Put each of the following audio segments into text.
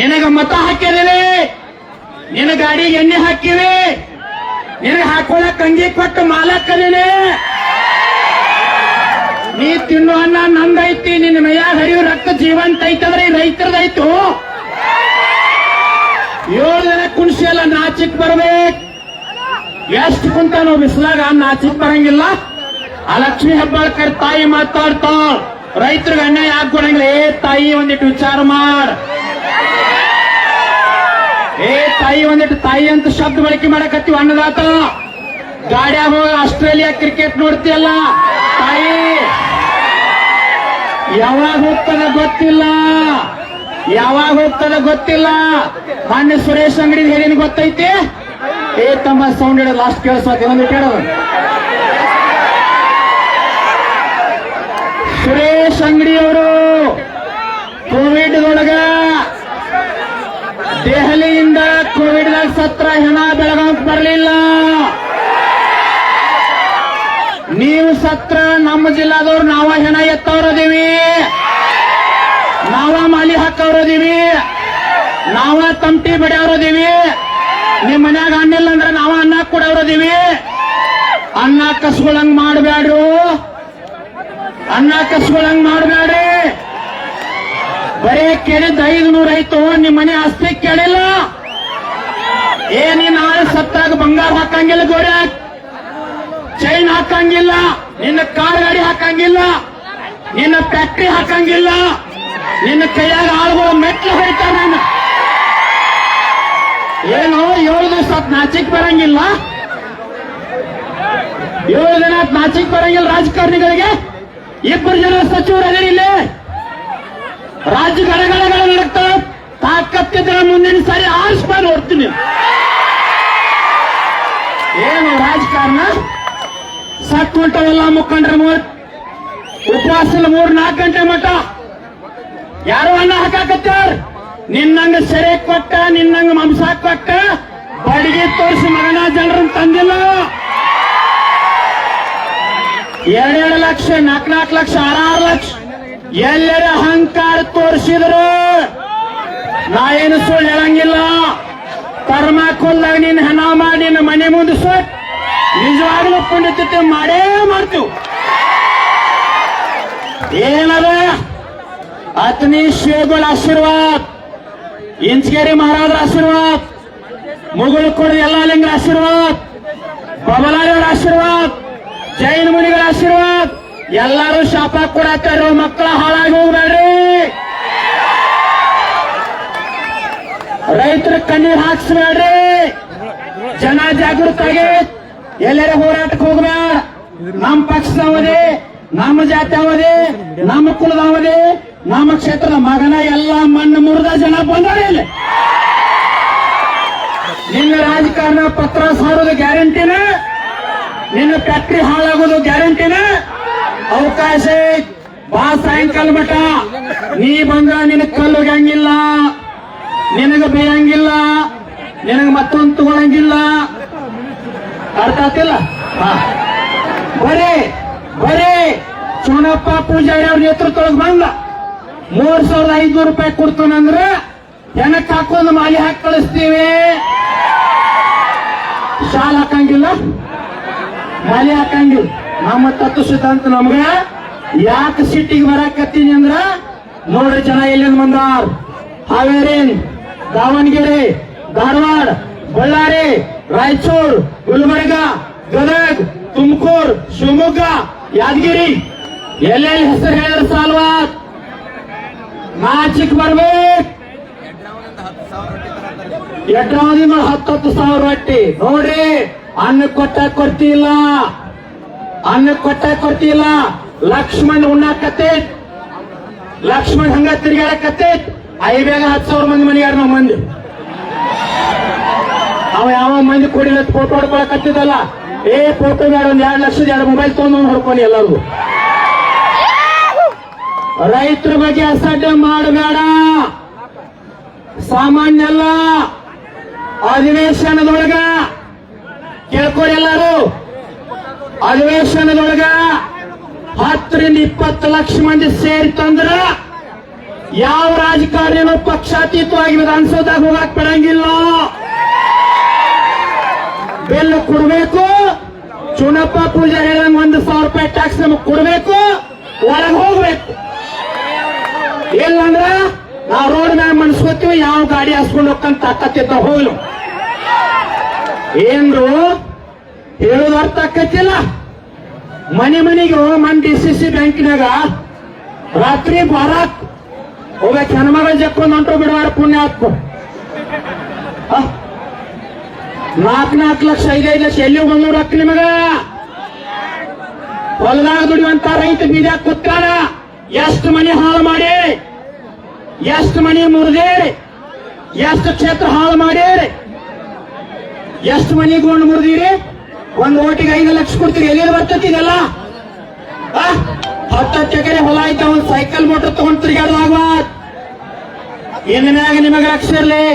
ನಿನಗ ಮತ ಹಾಕಿದಿವಿ ನಿನ್ನ ಗಾಡಿಗೆ ಎಣ್ಣೆ ಹಾಕಿವಿ ನಿನಗೆ ಹಾಕೊಳಕ್ ಅಂಗಿ ಕೊಟ್ಟು ಮಾಲಕ್ಕದೇನೆ ನೀ ತಿನ್ನು ಅನ್ನ ನಂದೈತಿ, ನಿನ್ನ ಮೈಯಾಗ ಹರಿಯು ರಕ್ತ ಜೀವಂತ ಐತಂದ್ರೆ ರೈತರದೈತು. ಏಳು ದಿನ ಕುಣಿಸಿ ಎಲ್ಲ ನಾಚಿಕ್ ಬರ್ಬೇಕು. ಎಷ್ಟು ಕುಂತ ನಾವು ಬಿಸಿಲಾಗ ನಾಚಿಕ್ ಬರಂಗಿಲ್ಲ. ಆ ಲಕ್ಷ್ಮಿ ಹೆಬ್ಬಾಳ್ಕರ್ ತಾಯಿ ಮಾತಾಡ್ತಾಳ. ರೈತರಿಗೆ ಅನ್ಯಾಯ ಯಾಕೆ ಏ ತಾಯಿ ಒಂದಿಟ್ಟು ವಿಚಾರ ಮಾಡ್. ತಾಯಿ ಒಂದಿಟ್ಟು ತಾಯಿ ಅಂತ ಶಬ್ದ ಬಳಕೆ ಮಾಡಕತ್ತೀವಿ ಅನ್ನದಾತ. ಗಾಡ್ಯಾಗ ಹೋಗಿ ಆಸ್ಟ್ರೇಲಿಯಾ ಕ್ರಿಕೆಟ್ ನೋಡ್ತಿಯಲ್ಲ? ತಾಯಿ, ಯಾವಾಗ ಹೋಗ್ತದ ಗೊತ್ತಿಲ್ಲ. ಯಾವಾಗ ಹೋಗ್ತದ ಗೊತ್ತಿಲ್ಲ. ಮೊನ್ನೆ ಸುರೇಶ್ ಅಂಗಡಿ ಹೇಳಿನ ಗೊತ್ತೈತಿ? ಏ ತಮ್ಮ ಸೌಂಡ್ ಇಡೋ ಲಾಸ್ಟ್ ಕೇಳಿಸ್ವಾತಿ ಒಂದು ಕೇಳೋದು ಸುರೇಶ್ ಅಂಗಡಿಯವರು ಕೋವಿಡ್ ಒಳಗ ದೆಹಲಿಯಿಂದ ಕೋವಿಡ್ ಸತ್ರ ಹೆಣ ಬೆಳಗಾವ್ ಬರಲಿಲ್ಲ. ನೀವು ಸತ್ರ ನಮ್ಮ ಜಿಲ್ಲಾದವ್ರು ನಾವ ಹೆಣ ಎತ್ತವ್ರದೀವಿ ನಾವ ಮಾಲಿ ಹಾಕವ್ರದೀವಿ ನಾವ ತಂಪಿ ಬಡಿಯವ್ರದೀವಿ ನಿಮ್ ಮನ್ಯಾಗ ಅನ್ನಿಲ್ಲ ಅಂದ್ರೆ ನಾವ ಅನ್ನ ಕೊಡವ್ರದೀವಿ ಅನ್ನ ಕಸ್ಕೊಳಂಗ್ ಮಾಡಬೇಡ್ರು ಅನ್ನ ಕಸ್ಕೊಳಂಗ್ ಮಾಡಬೇಡ್ರಿ ಬರೀ ಕೇಳಿದ್ದ ಐದು ನೂರ ಐತು ನಿಮ್ಮ ಮನೆ ಆಸ್ತಿ ಕೇಳಿಲ್ಲ. ಏ ನಾಳೆ ಸತ್ತಾಗ ಬಂಗಾರ ಹಾಕಂಗಿಲ್ಲ ಗೋರೆ. ಚೈನ್ ಹಾಕಂಗಿಲ್ಲ, ನಿನ್ನ ಕಾರ್ ಗಾಡಿ ಹಾಕಂಗಿಲ್ಲ, ನಿನ್ನ ಫ್ಯಾಕ್ಟ್ರಿ ಹಾಕಂಗಿಲ್ಲ, ನಿನ್ನ ಕೈಯಾಗ ಆಳುಗಳು ಮೆಟ್ಲು ಹೊಡಿತಾರ ನಾನು. ಏನು, ಏಳು ದಿವಸ ನಾಚಿಕ್ ಬರಂಗಿಲ್ಲ? ಏಳು ದಿನ ನಾಚಿಕ್ ಬರಂಗಿಲ್ಲ ರಾಜಕಾರಣಿಗಳಿಗೆ? ಇಬ್ಬರು ಜನ ಸಚಿವರು ರಾಜ್ಯ ಗಡಗಡಗಳ ನಡುತ್ತ ತಾಕತ್ತಿದ್ರೆ ಮುಂದಿನ ಸಾರಿ ಆರಿಸ್ಬಾರ್ದು ನೋಡ್ತೀನಿ. ಏನು ರಾಜಕಾರಣ? ಸತ್ ಹೊಂಟವೆಲ್ಲ ಮುಖಂಡ್ರ ಮೂರ್ ಉಪವಾಸ ಮೂರ್ ನಾಲ್ಕು ಗಂಟೆ ಮಠ. ಯಾರು ಅನ್ನ ಹಾಕಾಕತ್ತಾರ? ನಿನ್ನಂಗ ಸೆರೆ ಕೊಟ್ಟ, ನಿನ್ನಂಗ ಮಾಂಸ ಕೊಟ್ಟ, ಬಡಿಗೆ ತೋರಿಸಿ ಮಗನ ಜನರನ್ನ ತಂದಿಲ್ಲ. ಎರಡೆರಡು ಲಕ್ಷ ನಾಲ್ಕು ನಾಲ್ಕು ಲಕ್ಷ, ಆರಾರು ಲಕ್ಷ. ಎಲ್ಲರ ಅಹಂಕಾರ ತೋರಿಸಿದ್ರು. ನಾ ಏನು ಸುಳ್ಳು ಹೇಳಂಗಿಲ್ಲ. ಕರ್ಮ ಕೊಲ್ಲಾಗ ನಿನ್ನ ಹೆಣ ಮಾಡಿ ನಿನ್ನ ಮನೆ ಮುಂದೆ ಸುಟ್ ನಿಜವಾಗ್ಲೂ ಪುಣ್ಯತಿಥಿ ಮಾಡೇ ಮಾಡ್ತೀವಿ ಏನದ ಅತನಿ ಶಿವಗಳ ಆಶೀರ್ವಾದ. ಇಂಚಗೇರಿ ಮಹಾರಾಜರ ಆಶೀರ್ವಾದ. ಮುಗುಳು ಕೊಡ ಎಲ್ಲ ಲಿಂಗರ ಆಶೀರ್ವಾದ. ಬಬಲಾರಿಯವರ ಆಶೀರ್ವಾದ. ಜೈನ ಮುನಿಗಳ ಆಶೀರ್ವಾದ. ಎಲ್ಲರೂ ಶಾಪ ಕೊಡತ್ತಾರ ಮಕ್ಕಳ ಹಾಳಾಗಿ ಹೋಗ್ಬೇಡ್ರಿ. ರೈತರ ಕಣ್ಣೀರ್ ಹಾಕ್ಸ್ಬೇಡ್ರಿ. ಜನ ಜಾಗೃತಾಗಿ ಎಲ್ಲರ ಹೋರಾಟಕ್ಕೆ ಹೋಗ್ಬೇಡ. ನಮ್ಮ ಪಕ್ಷದವದೇ ನಮ್ಮ ಜಾತಿಯವದೇ ನಮ್ಮ ಕುಲದವದೇ ನಮ್ಮ ಕ್ಷೇತ್ರದ ಮಗನ ಎಲ್ಲ ಮಣ್ಣು ಮುರಿದ ಜನ ಬಂದ್ರಿ ಇಲ್ಲಿ. ನಿನ್ನ ರಾಜಕಾರಣ ಪತ್ರ ಸಾರೋದು ಗ್ಯಾರಂಟಿನ? ನಿನ್ನ ಫ್ಯಾಕ್ಟ್ರಿ ಹಾಳಾಗೋದು ಗ್ಯಾರಂಟಿನ? ಅವಕಾಶ. ಬಾ ಸಾಯಂಕಾಲ ಮಠ. ನೀ ಬಂದ್ರ ನಿನ್ನ ಕಲ್ಲು ಹಂಗಿಲ್ಲ ನಿನಗ ಬೇಯಂಗಿಲ್ಲ, ನಿನಗ ಮತ್ತೊಂದು ತಗೊಳಂಗಿಲ್ಲ. ಅರ್ಥ ಆತಿಲ್ಲ ಬರೇ, ಬರೀ. ಚುನಪ್ಪ ಪೂಜಾರಿ ಅವ್ರ ನೇತೃತ್ವದೊಳಗೆ ಬಂದ. ಮೂರ್ ಸಾವಿರದ ಐದ್ನೂರು ರೂಪಾಯಿ ಕೊಡ್ತಾನಂದ್ರ ಹೆಣಕ್ ಹಾಕೊಂಡು ಮಾಲಿ ಹಾಕಿ ಕಳಿಸ್ತೀವಿ. ಶಾಲ್ ಹಾಕಂಗಿಲ್ಲ? ಮಾಲಿ ಹಾಕಂಗಿಲ್ಲ. ನಮ್ಮ ತತ್ವ ಸಿದ್ಧಾಂತ ನಮ್ಗ ಯಾಕೆ ಸಿಟ್ಟಿಗೆ ಬರಕತ್ತೀನಿ ಅಂದ್ರ ನೋಡ್ರಿ ಜನ ಎಲ್ಲಿಂದ ಬಂದಾರ್. ಹಾವೇರಿ ದಾವಣಗೆರೆ, ಧಾರವಾಡ, ಬಳ್ಳಾರಿ, ರಾಯಚೂರು, ಗುಲ್ಬರ್ಗ, ಗದಗ, ತುಮಕೂರು, ಶಿವಮೊಗ್ಗ, ಯಾದಗಿರಿ. ಎಲ್ಲೆಲ್ಲಿ ಹೆಸರು ಹೇಳಿದ್ರೆ ಸಾಲ್ವಾ? ನಾಚಿಕ್ ಬರ್ಬೇಕು. ಎಡ್ರಾವಧಿ ಮೇಲೆ ಹತ್ತತ್ತು ಸಾವಿರ ರೊಟ್ಟಿ. ನೋಡ್ರಿ, ಅನ್ನ ಕೊಟ್ಟ ಕೊಡ್ತಿಲ್ಲ ಅನ್ನ ಕೊಟ್ಟ ಕೊಡ್ತಿಲ್ಲ ಲಕ್ಷ್ಮಣ್ ಉಣ್ಣಾಕತ್ತೆ ಲಕ್ಷ್ಮಣ್ ಹಂಗ ತಿರ್ಗಾಡಕತ್ತೆ ಐ ಬೇಗ ಹತ್ತು ಸಾವಿರ ಮಂದಿ ಮನೆಯಾರ ನಮ್ಮ ಮಂದಿ. ಅವ ಯಾವ ಮಂದಿ ಕೊಡಿಲ್ಲ ಫೋಟೋ ಹೊಡ್ಕೊಳಕತ್ತಿದ್ದಲ್ಲ, ಏ ಫೋಟೋ ಬೇಡ, ಒಂದ್ ಎರಡು ಲಕ್ಷದ ಎರಡು ಮೊಬೈಲ್ ತಗೊಂಡು ಹೊಡ್ಕೊಂಡು ಎಲ್ಲರೂ ರೈತರ ಬಗ್ಗೆ ಅಸಡ್ಡೆ ಮಾಡಬೇಡ. ಸಾಮಾನ್ಯ ಅಲ್ಲ. ಅಧಿವೇಶನದೊಳಗ, ಕೇಳ್ಕೊರಿ ಎಲ್ಲರೂ. ಅಧಿವೇಶನದೊಳಗ ಹತ್ತರಿಂದ ಇಪ್ಪತ್ತು ಲಕ್ಷ ಮಂದಿ ಸೇರಿತಂದ್ರ ಯಾವ ರಾಜಕಾರಣಿನೂ ಪಕ್ಷಾತೀತವಾಗಿ ವಿಧಾನಸೌಧ ಹೋಗಕ್ ಬಿಡಂಗಿಲ್ಲ ಬಿಲ್ ಕೊಡ್ಬೇಕು. ಚುನಪ್ಪ ಪೂಜಾರಿ ಹೇಳಂಗ್ ಒಂದು ಸಾವಿರ ರೂಪಾಯಿ ಟ್ಯಾಕ್ಸ್ ನಮಗ್ ಕೊಡ್ಬೇಕು. ಒಳಗೆ ಹೋಗ್ಬೇಕು. ಇಲ್ಲಂದ್ರ ನಾವು ರೋಡ್ ಮ್ಯಾಗ ಮನ್ಸ್ಕೋತೀವಿ, ಯಾವ ಗಾಡಿ ಹಾಸ್ಕೊಂಡು ಹೋಗ್ಕಂತ ತಾಕತ್ತಿದ್ದ ಹೋಗ್ಲು. ಏನ್ರು ಹೇಳೋದು ಅರ್ಥ ಆಕತ್ತಿಲ್ಲ ಮನೆ ಮನೆಗೆ ಮನ್ ಡಿ ಸಿ ಸಿ ಬ್ಯಾಂಕಿನಾಗ ರಾತ್ರಿ ಬಾರಾಕ್ ಹೋಗ್ಬೇಕು ಹೆಣ್ಮಗಳ ಜಕ್ಕೊಂಡ್ ಹೊಂಟು ಬಿಡವಾರ ಪುಣ್ಯ ಹಾಕು ನಾಲ್ಕು ನಾಲ್ಕು ಲಕ್ಷ, ಐದೈದು ಲಕ್ಷ ಎಲ್ಲಿ ಬಂದೂರು ರೊಕ್ಕ ನಿಮಗ? ಹೊಲದಾಗ ದುಡಿಯುವಂತ ರೈತ ಬೀಜ ಕುತ್ತಾರ ಎಷ್ಟು ಮನೆ ಹಾಳು ಮಾಡಿ? ಎಷ್ಟು ಮನೆ ಮುರಿದೇರಿ ಎಷ್ಟು ಕ್ಷೇತ್ರ ಹಾಳು ಮಾಡಿರಿ ಎಷ್ಟು ಮನೆ ಗೊಂಡು ಮುರಿದಿರಿ? ಒಂದು ಓಟಿಗೆ ಐದು ಲಕ್ಷ ಕೊಡ್ತೀರಿ ಎಲ್ಲಿ ಬರ್ತೈತಿ ಇದೆಲ್ಲ? ಆ? ಹತ್ತತ್ತು ಎಕರೆ ಹೊಲ ಐತ ಒಂದು ಸೈಕಲ್ ಮೋಟರ್ ತಗೊಂಡ್ ತಿರುಗಾಡುವಾಗ ಇನ್ನು ಮ್ಯಾಗ ನಿಮಗೆ ಲಕ್ಷ ಇರ್ಲಿ?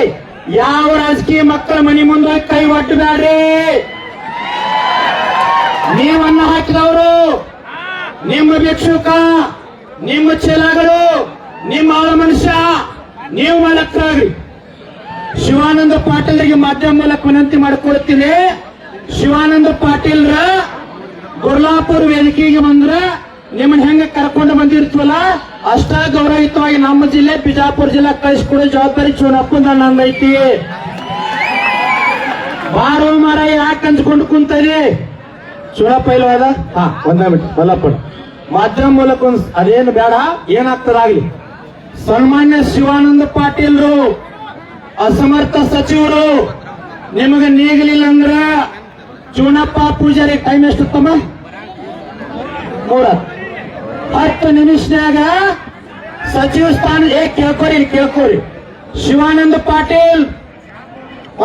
ಯಾವ ರಾಜಕೀಯ ಮಕ್ಕಳ ಮನೆ ಮುಂದೆ ಕೈ ಒಟ್ಟಬೇಡ್ರಿ ನೀವನ್ನ ಹಾಕಿದವರು, ನಿಮ್ಮ ಭಿಕ್ಷುಕ, ನಿಮ್ಮ ಚೀಲಗಳು ನಿಮ್ಮ ಆಳ ಮನುಷ್ಯ, ನೀವು ಮಲಕ್ರಾಗ್ರಿ. ಶಿವಾನಂದ ಪಾಟೀಲ್ರಿಗೆ ಮಾಧ್ಯಮ ಮೂಲಕ ವಿನಂತಿ ಮಾಡಿಕೊಡ್ತೀನಿ ಶಿವಾನಂದ ಪಾಟೀಲ್ರ ಗುರ್ಲಾಪುರ ವೇದಿಕೆಗೆ ಬಂದ್ರ ನಿಮ್ಮನ್ನ ಹೆಂಗ ಕರ್ಕೊಂಡು ಬಂದಿರ್ತೀವಲ್ಲ? ಅಷ್ಟ ಗೌರವಯುತವಾಗಿ ನಮ್ಮ ಜಿಲ್ಲೆ, ಬಿಜಾಪುರ ಜಿಲ್ಲಾ ಕಳಿಸ್ಕೊಡೋ, ಜವಾಬ್ದಾರಿ ಚೂನಪ್ಪಂದ ಐತಿ. ಬಾರೋ ಮರ ಯಾಕೆ ಅಂದ್ಕೊಂಡು ಕುಂತದೆ ಚೂನಪ್ಪ ಇಲ್ವಾದ ಹಾ, ಒಂದೇ ಬಿಟ್ಟು ಮಲ್ಲಪ್ಪ ಮಾಧ್ಯಮ ಮೂಲಕ ಅದೇನು ಬೇಡ ಏನಾಗ್ತದಾಗ್ಲಿ ಸನ್ಮಾನ್ಯ ಶಿವಾನಂದ ಪಾಟೀಲ್ರು, ಅಸಮರ್ಥ ಸಚಿವರು, ನಿಮಗೆ ನೀಗಲಿಲ್ಲ ಅಂದ್ರ ಚೂನಪ್ಪ ಪೂಜಾರಿ ಟೈಮ್ ಎಷ್ಟು ತಮ್ಮ ಮೂರ. ಹತ್ತು ನಿಮಿಷನಾಗ ಸಚಿವ ಸ್ಥಾನ, ಏ, ಕೇಳ್ಕೊರಿ ಕೇಳ್ಕೊರಿ. ಶಿವಾನಂದ ಪಾಟೀಲ್,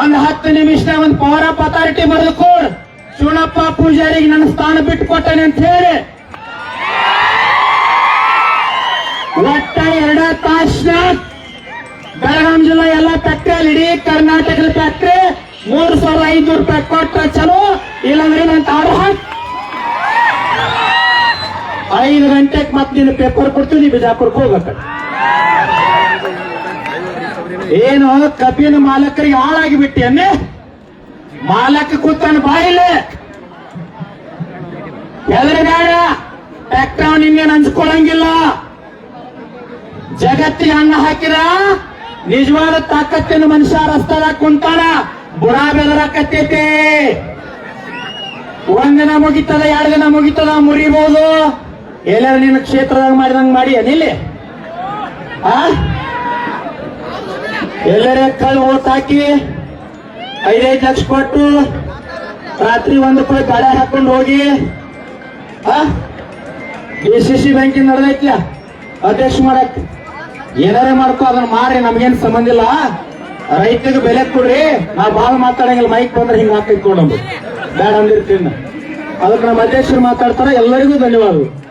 ಒಂದ್ ಹತ್ತು ನಿಮಿಷನಾಗ ಒಂದ್ ಪವರ್ ಆಫ್ ಅಥಾರಿಟಿ ಬರೆದು ಕೊಡ್. ಶಿವಣಪ್ಪ ಪೂಜಾರಿಗೆ ನನ್ನ ಸ್ಥಾನ ಬಿಟ್ಟು ಕೊಟ್ಟನೆ ಅಂತ ಹೇಳಿ. ಒಟ್ಟ ಎರಡ ತಾಸ್ನಾಗ ಬೆಳಗಾಂ ಜಿಲ್ಲಾ ಎಲ್ಲ ಫ್ಯಾಕ್ಟ್ರಿ ಅಲ್ಲಿ, ಇಡೀ ಕರ್ನಾಟಕದ ಫ್ಯಾಕ್ಟ್ರಿ ಮೂರು ಸಾವಿರದ ಐನೂರು ರೂಪಾಯಿ ಕೊಟ್ಟ ಚಲೋ, ಇಲ್ಲಾಂದ್ರೆ ನಂತ ಆರು ಹಾಕ್ ಐದು ಗಂಟೆಗೆ ಮತ್ತೆ ನೀನು ಪೇಪರ್ ಕೊಡ್ತೀನಿ ಬಿಜಾಪುರಕ್ಕೆ ಹೋಗಕ್ಕ ಏನು, ಕಬ್ಬಿನ ಮಾಲಕರಿಗೆ ಹಾಳಾಗಿ ಬಿಟ್ಟಿ ಅನ್ನೆ ಮಾಲಕ ಕೂತಾನ ಬಾಯಿಲೆ. ಬೇಡ ಫ್ಯಾಕ್ಟ್ರಿ ಅವನು ನಿನ್ನೇನು ಹಂಚ್ಕೊಳಂಗಿಲ್ಲ ಜಗತ್ತಿಗೆ ಅನ್ನ ಹಾಕಿರ ನಿಜವಾದ ತಾಕತ್ತಿನ ಮನುಷ್ಯ ರಸ್ತಾದಾಗ ಕುಂತಾನ, ಬುಡ ಬೆದರಾಕತ್ತೈತಿ. ಒಂದಿನ ಮುಗಿತದ, ಎರಡು ದಿನ ಮುಗಿತದ ಮುರಿಬಹುದು ಎಲ್ಲಾರ ನಿನ್ನ ಕ್ಷೇತ್ರದಾಗ ಮಾಡಿದಂಗ ಮಾಡಿ ಅನಿಲ್ಲಿ ಆ? ಎಲ್ಲರ ಕಳ್ ಓಟ್ ಹಾಕಿ, ಐದೈದು ಲಕ್ಷ ಕೊಟ್ಟು ರಾತ್ರಿ ಒಂದು ಕೂಡ ಬಳೆ ಹಾಕೊಂಡು ಹೋಗಿ, ಆ? ಡಿ ಸಿ ಸಿ ಬ್ಯಾಂಕಿಂದ ನಡೆದೈತ್ಲ ಅಧ್ಯಕ್ಷ ಮಾಡಕ್. ಏನಾರೇ ಮಾಡ್ಕೋ, ಅದನ್ನ ಮಾರಿ, ನಮ್ಗೇನ್ ಸಂಬಂಧ ಇಲ್ಲ. ರೈತರಿಗೆ ಬೆಲೆ ಕೊಡ್ರಿ. ನಾವು ಭಾಳ ಮಾತಾಡಂಗಿಲ್ಲ, ಮೈಕ್ ಬಂದ್ರೆ ಹಿಂಗೆ ಹಾಕಿ ಕೊಡೋದು ಬೇಡ ಅಂದಿರ್ತೀನಿ. ಅದಕ್ಕೆ ನಮ್ಮ ಅಧ್ಯಕ್ಷರು ಮಾತಾಡ್ತಾರೆ. ಎಲ್ಲರಿಗೂ ಧನ್ಯವಾದಗಳು.